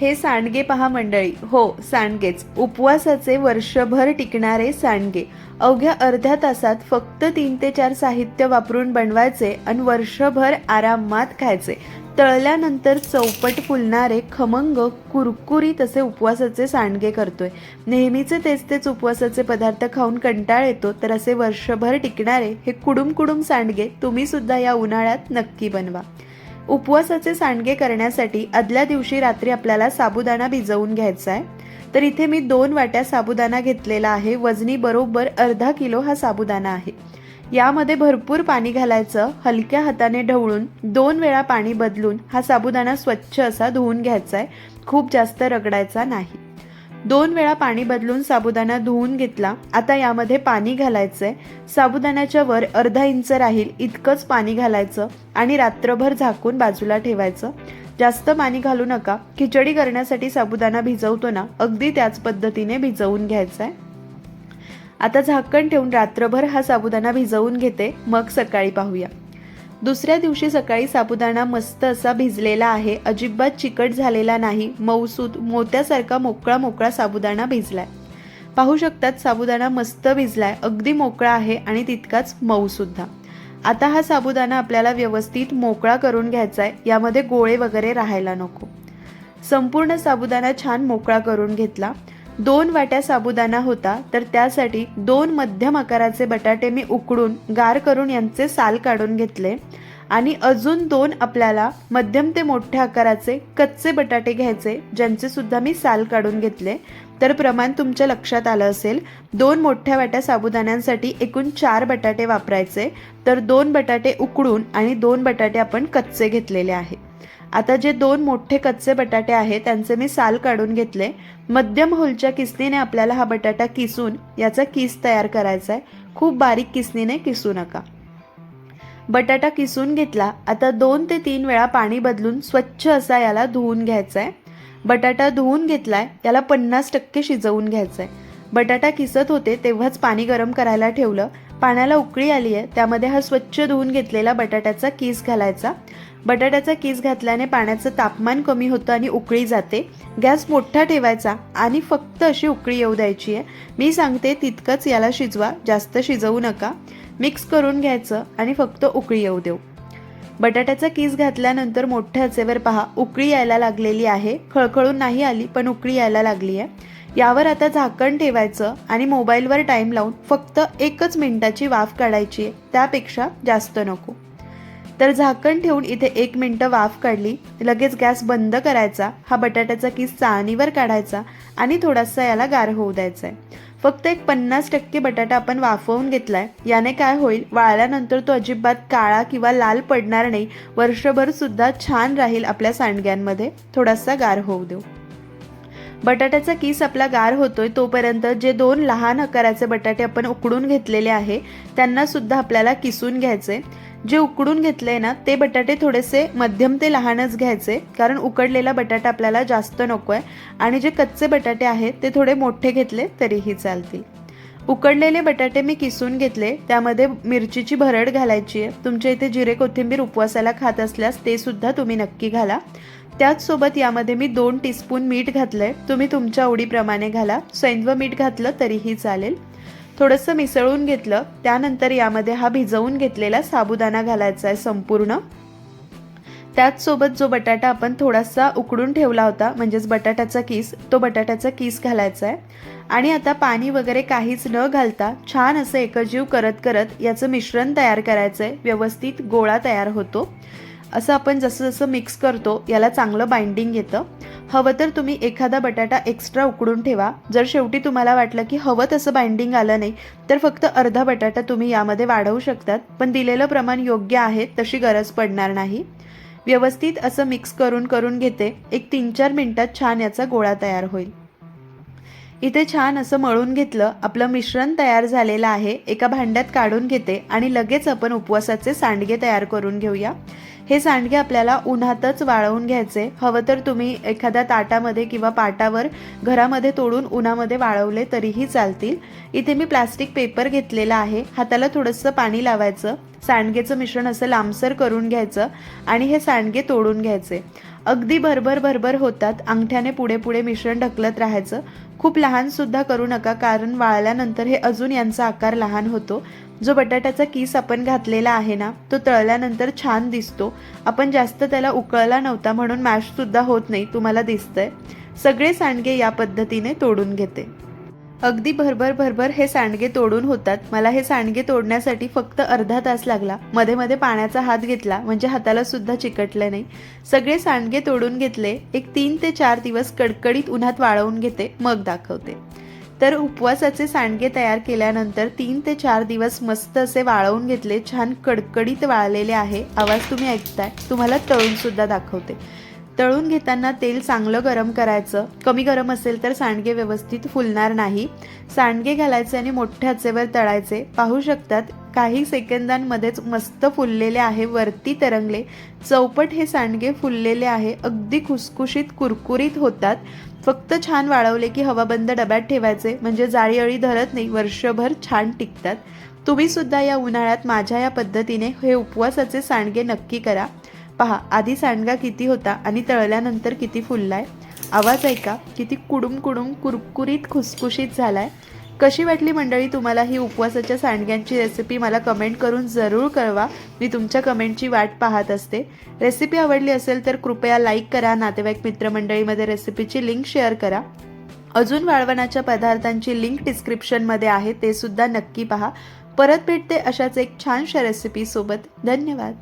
हे सांडगे पहा मंडळी. हो सांडगेच. उपवासाचे वर्षभर टिकणारे सांडगे. अवघ्या अर्ध्या तासात फक्त तीन ते चार साहित्य वापरून बनवायचे आणि वर्षभर आरामात खायचे. तळल्यानंतर चौपट फुलणारे खमंग कुरकुरीत असे उपवासाचे सांडगे करतोय. नेहमीचे तेच तेच उपवासाचे पदार्थ खाऊन कंटाळ येतो तर असे वर्षभर टिकणारे हे कुडुम कुडुम सांडगे तुम्ही सुद्धा या उन्हाळ्यात नक्की बनवा. उपवासाचे सांडगे करण्यासाठी आदल्या दिवशी रात्री आपल्याला साबुदाणा भिजवून घ्यायचा आहे. तर इथे मी दोन वाट्या साबुदाणा घेतलेला आहे. वजनी बरोबर अर्धा किलो हा साबुदाणा आहे. यामध्ये भरपूर पाणी घालायचं. हलक्या हाताने ढवळून दोन वेळा पाणी बदलून हा साबुदाणा स्वच्छ असा धुवून घ्यायचा आहे. खूप जास्त रगडायचा नाही. दोन वेळा पाणी बदलून साबुदाणा धुवून घेतला. आता यामध्ये पाणी घालायचंय. साबुदाण्याच्या वर अर्धा इंच राहील इतकंच पाणी घालायचं आणि रात्रभर झाकून बाजूला ठेवायचं. जास्त पाणी घालू नका. खिचडी करण्यासाठी साबुदाणा भिजवतो ना अगदी त्याच पद्धतीने भिजवून घ्यायचा आहे आता झाकण ठेवून रात्रभर हा साबुदाणा भिजवून घेते. मग सकाळी पाहूया. दुसऱ्या दिवशी सकाळी साबुदाणा मस्त असा भिजलेला आहे. अजिबात चिकट झालेला नाही. मऊसूद मोत्यासारखा मोकळा मोकळा साबुदाणा भिजलाय. पाहू शकतात साबुदाणा मस्त भिजलाय. अगदी मोकळा आहे आणि तितकाच मऊ सुद्धा. आता हा साबुदाणा आपल्याला व्यवस्थित मोकळा करून घ्यायचा आहे यामध्ये गोळे वगैरे राहायला नको. संपूर्ण साबुदाणा छान मोकळा करून घेतला. दोन वाट्या साबुदाणा होता तर त्यासाठी दोन मध्यम आकाराचे बटाटे मी उकडून गार करून यांचे साल काढून घेतले आणि अजून दोन आपल्याला मध्यम ते मोठ्या आकाराचे कच्चे बटाटे घ्यायचे ज्यांचे सुद्धा मी साल काढून घेतले. तर प्रमाण तुमच्या लक्षात आलं असेल दोन मोठ्या वाट्या साबुदाण्यांसाठी एकूण चार बटाटे वापरायचे तर दोन बटाटे उकडून आणि दोन बटाटे आपण कच्चे घेतलेले आहे आता जे दोन मोठे कच्चे बटाटे आहेत त्यांचे मी साल काढून घेतले. मध्यम होलच्या किसनीने आपल्याला हा बटाटा किसून याचा किस तयार करायचा आहे. खूप बारीक किसनीने किसू नका. बटाटा किसून घेतला आता दोन ते तीन वेळा पाणी बदलून स्वच्छ असा याला धुवून घ्यायचा आहे. बटाटा धुवून घेतलाय याला पन्नास टक्के शिजवून घ्यायचा आहे. बटाटा किसत होते तेव्हाच पाणी गरम करायला ठेवलं पाण्याला उकळी आली आहे त्यामध्ये हा स्वच्छ धुवून घेतलेला बटाट्याचा किस घालायचा. बटाट्याचा किस घातल्याने पाण्याचं तापमान कमी होतं आणि उकळी जाते. गॅस मोठा ठेवायचा आणि फक्त अशी उकळी येऊ द्यायची आहे. मी सांगते तितकंच याला शिजवा जास्त शिजवू नका. मिक्स करून घ्यायचं आणि फक्त उकळी येऊ देऊ. बटाट्याचा किस घातल्यानंतर मोठ्या आचेवर पहा उकळी यायला लागलेली आहे. खळखळून नाही आली पण उकळी यायला लागली आहे. यावर आता झाकण ठेवायचं आणि मोबाईलवर टाईम लावून फक्त एकच मिनिटाची वाफ काढायची आहे. त्यापेक्षा जास्त नको. तर झाकण ठेवून इथे एक मिनटं वाफ काढली लगेच गॅस बंद करायचा हा बटाट्याचा किस चाळणीवर काढायचा आणि थोडासा याला गार होऊ द्यायचा आहे. फक्त एक पन्नास टक्के बटाटा आपण वाफवून घेतलाय. याने काय होईल? वाळल्यानंतर तो अजिबात काळा किंवा लाल पडणार नाही. वर्षभर सुद्धा छान राहील आपल्या सांडग्यांमध्ये. थोडासा गार होऊ देऊ. बटाट्याचा किस आपला गार होतोय तोपर्यंत जे दोन लहान आकाराचे बटाटे आपण उकडून घेतलेले आहे त्यांना सुद्धा आपल्याला किसून घ्यायचे जे उकडून घेतले ना ते बटाटे थोडेसे मध्यम ते लहानच घ्यायचे कारण उकडलेला बटाटा आपल्याला जास्त नको आहे आणि जे कच्चे बटाटे आहेत ते थोडे मोठे घेतले तरीही चालतील. उकडलेले बटाटे मी किसून घेतले त्यामध्ये मिरचीची भरड घालायची आहे. तुमच्या इथे जिरे कोथिंबीर उपवासाला खात असल्यास ते सुद्धा तुम्ही नक्की घाला. त्याचसोबत यामध्ये मी दोन टीस्पून मीठ घातलंय. तुम्ही तुमच्या आवडीप्रमाणे घाला. सैंधव मीठ घातलं तरीही चालेल. थोडंसं मिसळून घेतलं. त्यानंतर यामध्ये हा भिजवून घेतलेला साबुदाणा घालायचा आहे संपूर्ण. त्याचसोबत जो बटाटा आपण थोडासा उकडून ठेवला होता म्हणजेच बटाट्याचा किस तो बटाट्याचा किस घालायचा आहे. आणि आता पाणी वगैरे काहीच न घालता छान असं एकजीव करत करत याचं मिश्रण तयार करायचं आहे व्यवस्थित गोळा तयार होतो. असं आपण जसं जसं मिक्स करतो याला चांगलं बाइंडिंग येतं. हवं तर तुम्ही एखादा बटाटा एक्स्ट्रा उकडून ठेवा. जर शेवटी तुम्हाला वाटलं की हवं तसं बाइंडिंग आलं नाही तर फक्त अर्धा बटाटा तुम्ही यामध्ये वाढवू शकतात. पण दिलेलं प्रमाण योग्य आहे तशी गरज पडणार नाही. व्यवस्थित असं मिक्स करून करून घेते. एक तीन चार मिनटात छान याचा गोळा तयार होईल. इथे छान असं मळून घेतलं. आपलं मिश्रण तयार झालेलं आहे. एका भांड्यात काढून घेते आणि लगेच आपण उपवासाचे सांडगे तयार करून घेऊया. हे सांडगे आपल्याला उन्हातच वाळवून घ्यायचे. हवं तर तुम्ही एखाद्या ताटामध्ये किंवा पाटावर घरामध्ये तोडून उन्हामध्ये वाळवले तरीही चालतील. इथे मी प्लास्टिक पेपर घेतलेला आहे. हाताला थोडंसं पाणी लावायचं. सांडगेचं मिश्रण असं लांबसर करून घ्यायचं आणि हे सांडगे तोडून घ्यायचे. अगदी भरभर भरभर होतात अंगठ्याने पुढे पुढे मिश्रण ढकलत राहायचं. खूप लहान सुद्धा करू नका कारण वाळल्यानंतर हे अजून यांचा आकार लहान होतो. जो बटाट्याचा किस आपण घातलेला आहे ना तो तळल्यानंतर छान दिसतो. आपण जास्त त्याला उकळला नव्हता म्हणून मॅशसुद्धा होत नाही तुम्हाला दिसतंय. सगळे सांडगे या पद्धतीने तोडून घेते. अगदी भरभर भरभर हे सांडगे तोडून होतात. मला हे सांडगे तोडण्यासाठी फक्त अर्धा तास लागला. मध्ये मध्ये पाण्याचा हात घेतला. म्हणजे हाताला सुद्धा चिकटलं नाही. सगळे सांडगे तोडून घेतले. एक तीन ते चार दिवस कडकडीत उन्हात वाळवून घेते. मग दाखवते. तर उपवासाचे सांडगे तयार केल्यानंतर तीन ते चार दिवस मस्त असे वाळवून घेतले. छान कडकडीत वाळलेले आहे. आवाज तुम्ही ऐकताय. तुम्हाला तळून सुद्धा दाखवते. तळून घेताना तेल चांगलं गरम करायचं. कमी गरम असेल तर सांडगे व्यवस्थित फुलणार नाही. सांडगे घालायचे आणि मोठ्या आचेवर तळायचे. पाहू शकतात काही सेकंदांमध्येच मस्त फुललेले आहे वरती तरंगले. चौपट हे सांडगे फुललेले आहे अगदी खुसखुशीत कुरकुरीत होतात. फक्त छान वाळवले की हवाबंद डब्यात ठेवायचे म्हणजे जाळी अळी धरत नाही वर्षभर छान टिकतात. तुम्ही सुद्धा या उन्हाळ्यात माझ्या या पद्धतीने हे उपवासाचे सांडगे नक्की करा. पहा आधी सांडगा किती होता आणि तळल्यानंतर किती फुललाय? आवाज ऐका किती कुडुम कुडुम कुरकुरीत खुसखुशीत झालाय. कशी वाटली मंडळी तुम्हाला ही उपवासाच्या सांडग्यांची रेसिपी मला कमेंट करून जरूर कळवा. मी तुमच्या कमेंटची वाट पाहत असते. रेसिपी आवडली असेल तर कृपया लाईक करा. नातेवाईक मित्रमंडळीमध्ये रेसिपीची लिंक शेअर करा. अजून वाळवणाच्या पदार्थांची लिंक डिस्क्रिप्शनमध्ये आहे. ते सुद्धा नक्की पहा. परत भेटते अशाच एक छानशा रेसिपीसोबत धन्यवाद.